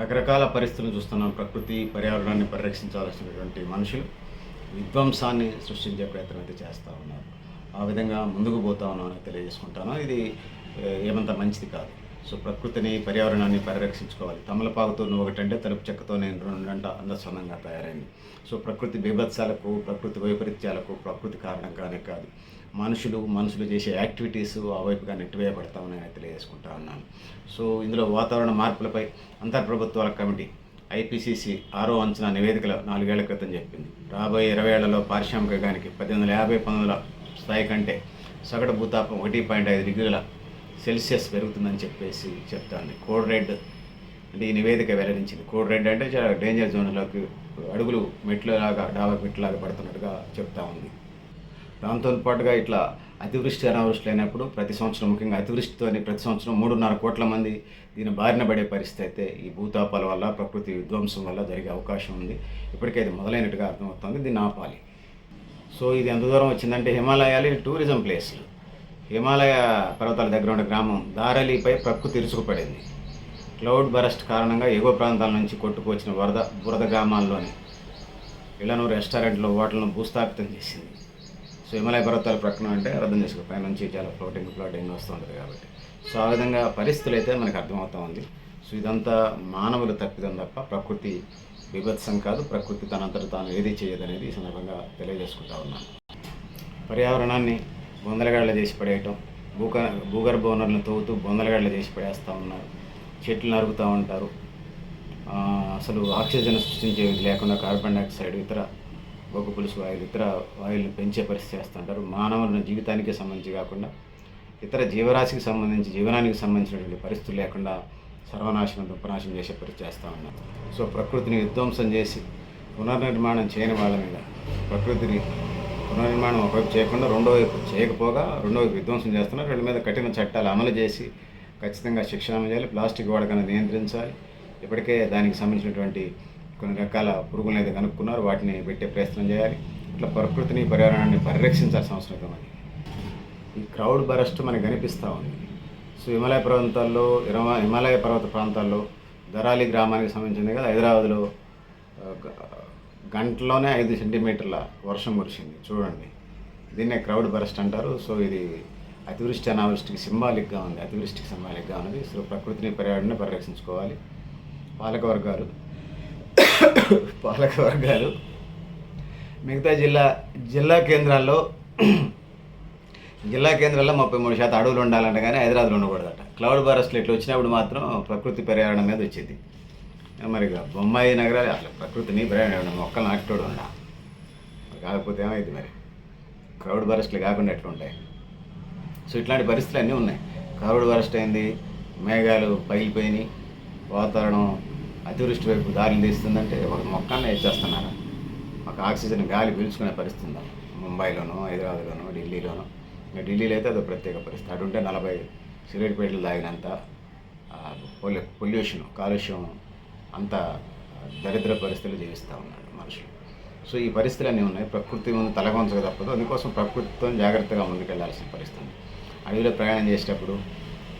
రకరకాల పరిస్థితులను చూస్తున్నాం ప్రకృతి పర్యావరణాన్ని పరిరక్షించాల్సినటువంటి మనుషులు విధ్వంసాన్ని సృష్టించే ప్రయత్నం అయితే చేస్తూ ఉన్నారు. ఆ విధంగా ముందుకు పోతా ఉన్నామని తెలియజేసుకుంటాను. ఇది ఏమంత మంచిది కాదు. సో ప్రకృతిని పర్యావరణాన్ని పరిరక్షించుకోవాలి. తమలపాకుతో ఒకటంటే తలుపు చెక్కతో నేను రెండంట అందసన్నంగా తయారైంది. సో ప్రకృతి బీభత్సాలకు ప్రకృతి వైపరీత్యాలకు ప్రకృతి కారణంగానే కాదు. మనుషులు మనుషులు చేసే యాక్టివిటీస్ ఆ వైపుగా నెట్టివేయబడతామని నేను తెలియజేసుకుంటా ఉన్నాను. సో ఇందులో వాతావరణ మార్పులపై అంతర్ప్రభుత్వాల కమిటీ ఐపీసీసీ ఆరో అంచనా నివేదికలో నాలుగేళ్ళ క్రితం చెప్పింది. రాబోయే ఇరవై ఏళ్ళలో పారిశ్రామికానికి పద్దెనిమిది వందల యాభై పంతొమ్మిది స్థాయి కంటే సగటు భూతాపం ఒకటి పాయింట్ ఐదు డిగ్రీల సెల్సియస్ పెరుగుతుందని చెప్పేసి చెప్తాను కోడ్ రెడ్ అంటే ఈ నివేదిక వెల్లడించింది. కోడ్ రెడ్ అంటే చాలా డేంజర్ జోన్లోకి అడుగులు మెట్లలాగా డాబా మెట్లలాగా పడుతున్నట్టుగా చెప్తా ఉంది. దాంతో పాటుగా ఇట్లా అతివృష్టి అనావృష్టి అయినప్పుడు ప్రతి సంవత్సరం ముఖ్యంగా అతివృష్టితో ప్రతి సంవత్సరం మూడున్నర కోట్ల మంది దీని బారిన పడే పరిస్థితి అయితే ఈ భూతాపాల వల్ల ప్రకృతి విధ్వంసం వల్ల జరిగే అవకాశం ఉంది. ఇప్పటికే ఇది మొదలైనట్టుగా అర్థమవుతుంది. దీన్ని ఆపాలి. సో ఇది ఎంత దూరం వచ్చిందంటే హిమాలయాలు టూరిజం ప్లేస్లు. హిమాలయ పర్వతాల దగ్గర ఉన్న గ్రామం దారలీపై ప్రకృతి ఇరుచుకుపడింది క్లౌడ్ బరస్ట్ కారణంగా ఎగువ ప్రాంతాల నుంచి కొట్టుకొచ్చిన వరద బురద గ్రామాల్లోని ఇళ్ళను రెస్టారెంట్లు హోటళ్ళను భూస్థాపితం చేసింది. సో హిమాలయ పర్వతాల ప్రక్కన అంటే అర్థం చేసుకో నుంచి చాలా ఫ్లోటింగ్ ఫ్లోటింగ్ వస్తుంది కాబట్టి. సో ఆ విధంగా పరిస్థితులు అయితే మనకు అర్థమవుతా ఉంది. సో ఇదంతా మానవులు తప్పిదం తప్ప ప్రకృతి విభత్సం కాదు ప్రకృతి తనంతట తాను ఏది చేయదనేది ఈ సందర్భంగా తెలియజేసుకుంటా ఉన్నాను. పర్యావరణాన్ని బొందలగాడలు చేసి పడేయటం. భూక భూగర్భ వనరులను తవ్వుతూ బొందలగాడలు చేసి పడేస్తూ ఉన్నారు. చెట్లు నరుకుతూ ఉంటారు. అసలు ఆక్సిజన్ సృష్టించేది లేకుండా కార్బన్ డైఆక్సైడ్ ఇతర బొగ్గు పులుసు వాయువులు ఇతర వాయువులను పెంచే పరిస్థితి చేస్తుంటారు. మానవుల జీవితానికి సంబంధించి కాకుండా ఇతర జీవరాశికి సంబంధించి జీవనానికి సంబంధించినటువంటి పరిస్థితులు లేకుండా సర్వనాశనం దుప్పనాశనం చేసే పరిస్థితి చేస్తూ ఉన్నారు. సో ప్రకృతిని విధ్వంసం చేసి పునర్నిర్మాణం చేయని వాళ్ళ మీద ప్రకృతిని పునర్నిర్మాణం ఒకవైపు చేయకుండా రెండో వైపు చేయకపోగా రెండో వైపు విధ్వంసం చేస్తున్నారు. వీళ్ళ మీద కఠిన చట్టాలు అమలు చేసి ఖచ్చితంగా శిక్షణ అమలు చేయాలి. ప్లాస్టిక్ వాడకాన్ని నియంత్రించాలి. ఇప్పటికే దానికి సంబంధించినటువంటి కొన్ని రకాల పురుగులను అయితే కనుక్కున్నారు. వాటిని పెట్టే ప్రయత్నం చేయాలి. ఇట్లా ప్రకృతిని పర్యావరణాన్ని పరిరక్షించాల్సిన అవసరం ఉంది ఈ క్రౌడ్ బరస్ట్ మనకు కనిపిస్తూ ఉంది. సో హిమాలయ ప్రాంతాల్లో హిమాలయ పర్వత ప్రాంతాల్లో దరాలి గ్రామానికి సంబంధించింది కదా హైదరాబాద్లో గంటలోనే ఐదు సెంటీమీటర్ల వర్షం కురిసింది. చూడండి. దీన్నే క్రౌడ్ బరస్ట్ అంటారు. సో ఇది అతివృష్టి అనావృష్టికి సింబాలిక్గా ఉంది. అతివృష్టికి సింబాలిక్గా ఉన్నది. సో ప్రకృతిని పర్యావరణాన్ని పరిరక్షించుకోవాలి. పాలకవర్గాలు. పాలకవర్గాలు. పాలక వర్గాలు మిగతా జిల్లా జిల్లా కేంద్రాల్లో జిల్లా కేంద్రాల్లో ముప్పై మూడు శాతం అడవులు ఉండాలంట కానీ హైదరాబాద్లో ఉండకూడదట. క్లౌడ్ బరస్ట్లు ఇట్లా వచ్చినప్పుడు మాత్రం ప్రకృతి పర్యావరణం మీద వచ్చింది. మరి ఇక నగరాలు అసలు ప్రకృతిని బ్రాండ్ మొక్కలు నాటుకోవడం ఉండ కాకపోతే ఏమైంది మరి? క్రౌడ్ బరస్ట్లు కాకుండా ఎట్లుంటాయి సో ఇట్లాంటి పరిస్థితులు అన్నీ ఉన్నాయి. క్రౌడ్ బరస్ట్ అయింది మేఘాలు పగిలిపోయినాయి వాతావరణం అతివృష్టి వైపు దారిని తీస్తుందంటే ఒక మొక్కల్ని ఇచ్చేస్తున్నారా ఒక ఆక్సిజన్ గాలి పీల్చుకునే పరిస్థితి ఉందా? ముంబైలోనో హైదరాబాద్లోనో ఢిల్లీలోనో? ఇంకా ఢిల్లీలో అయితే అదో ప్రత్యేక పరిస్థితి. అటు ఉంటే నలభై సిగరెట్ పేటలు తాగినంత పొల్యూషన్ కాలుష్యం అంత దరిద్ర పరిస్థితులు జీవిస్తూ ఉన్నాడు మనుషులు. సో ఈ పరిస్థితులు ఉన్నాయి. ప్రకృతి ముందు తలగొంచక తప్పదు. అందుకోసం ప్రకృతితో జాగ్రత్తగా ముందుకెళ్ళాల్సిన పరిస్థితి ఉంది. అడవిలో ప్రయాణం చేసేటప్పుడు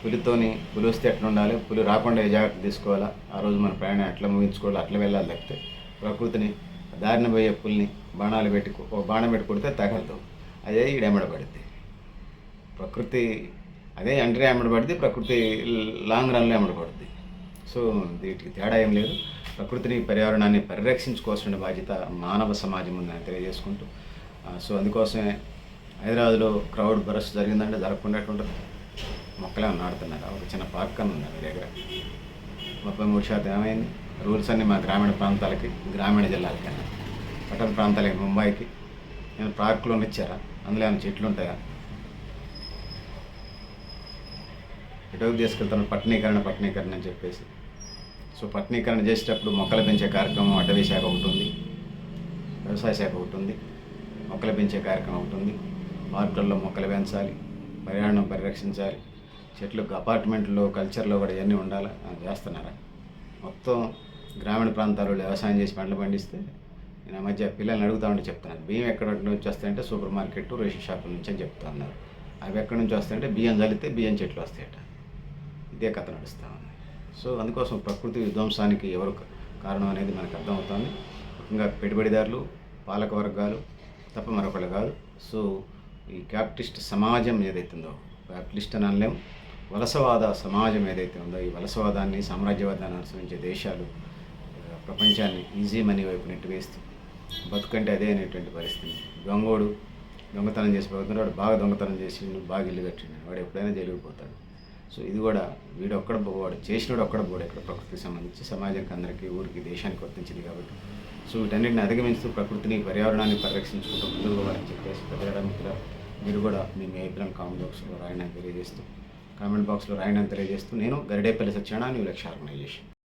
పులితోని పులి వస్తే ఎట్లా ఉండాలి పులి రాకుండా ఏ జాగ్రత్త తీసుకోవాలా? ఆ రోజు మన ప్రయాణం ఎట్లా ముగించుకోవాలి? అట్లా వెళ్ళాలి తప్పితే ప్రకృతిని దారిన పోయే పులిని బాణాలు పెట్టి ఒక బాణం పెట్టి కొడితే తగలదు. అదే ఈడెమ్మడబడుద్ది ప్రకృతి అదే ఎంట్రీ ఎమ్మడబడితే ప్రకృతి లాంగ్ రన్లో ఎమ్మడబడుద్ది సో వీటికి తేడా ఏం లేదు. ప్రకృతిని పర్యావరణాన్ని పరిరక్షించుకోవాల్సిన బాధ్యత మానవ సమాజం ఉందని తెలియజేసుకుంటూ సో అందుకోసమే హైదరాబాద్లో క్రౌడ్ బరస్ జరిగిందంటే జరగకుండా ఉంటుంది మొక్కలే నాడుతున్నారు ఒక చిన్న పార్క్ అని ఉన్నారు మీ దగ్గర. ముప్పై మూడు శాతం ఏమైంది? రూల్స్ అన్నీ మా గ్రామీణ ప్రాంతాలకి గ్రామీణ జిల్లాలకైనా పట్టణ ప్రాంతాలకి ముంబైకి. నేను పార్కులో ఇచ్చారా? అందులో ఏమైనా చెట్లు ఉంటాయా? ఎటువైపు తీసుకెళ్తాను పట్టణీకరణ పట్టణీకరణ అని చెప్పేసి. సో పట్టణీకరణ చేసేటప్పుడు మొక్కలు పెంచే కార్యక్రమం అటవీ శాఖ ఒకటి ఉంది. వ్యవసాయ శాఖ ఒకటి ఉంది. మొక్కలు పెంచే కార్యక్రమం ఒకటి ఉంది. పార్కుల్లో మొక్కలు పెంచాలి పర్యావరణం పరిరక్షించాలి చెట్లు అపార్ట్మెంట్లో కల్చర్లో కూడా ఇవన్నీ ఉండాలి? అని చేస్తున్నారా? మొత్తం గ్రామీణ ప్రాంతాల్లో వ్యవసాయం చేసి పంటలు పండిస్తే నేను మధ్య పిల్లల్ని అడుగుతా ఉంటే చెప్తున్నాను. బియ్యం ఎక్కడ నుంచి వస్తాయంటే సూపర్ మార్కెట్ రేషన్ షాప్ నుంచి అని చెప్తా ఉన్నారు. అవి ఎక్కడి నుంచి వస్తాయంటే బియ్యం చల్లితే బియ్యం చెట్లు వస్తాయట. ఇదే కథ నడుస్తూ ఉంది. సో అందుకోసం ప్రకృతి విధ్వంసానికి ఎవరు కారణం అనేది మనకు అర్థమవుతుంది. ముఖ్యంగా పెట్టుబడిదారులు పాలక వర్గాలు తప్ప మరొకళ్ళు కాదు. సో ఈ క్యాపిటలిస్ట్ సమాజం ఏదైతే ఉందో క్యాపిటలిస్ట్ అని అనలేం. వలసవాద సమాజం ఏదైతే ఉందో ఈ వలసవాదాన్ని సామ్రాజ్యవాదాన్ని అనుసరించే దేశాలు ప్రపంచాన్ని ఈజీ మనీ వైపు నెట్టివేస్తూ బతుకంటే అదే అనేటువంటి పరిస్థితి. దొంగోడు దొంగతనం చేసి పోతున్నాడు వాడు బాగా దొంగతనం చేసి బాగా ఇల్లు కట్టిండు వాడు ఎప్పుడైనా జైలుకి పోతాడు. సో ఇది కూడా వీడు ఒక్కడ పోవాడు చేసినోడు ఒక్కడ పోడు ఇక్కడ ప్రకృతికి సంబంధించి. సమాజానికి అందరికీ ఊరికి దేశానికి వర్తించింది కాబట్టి. సో వీటన్నిటిని అధిగమిస్తూ ప్రకృతిని పర్యావరణాన్ని పరిరక్షించుకుంటూ ముందుకు పోవాలని చెప్పేసి పెద్దగడ మిత్ర మీరు కూడా మీ మీ అభిప్రాయం కామెంట్ బాక్స్లో రాయడానికి తెలియజేస్తూ కామెంట్ బాక్స్లో రాయడానికి తెలియజేస్తూ నేను గరిడేపల్లి సత్యనారాయణ న్యూ లక్ష్య ఆర్గనైజేషన్.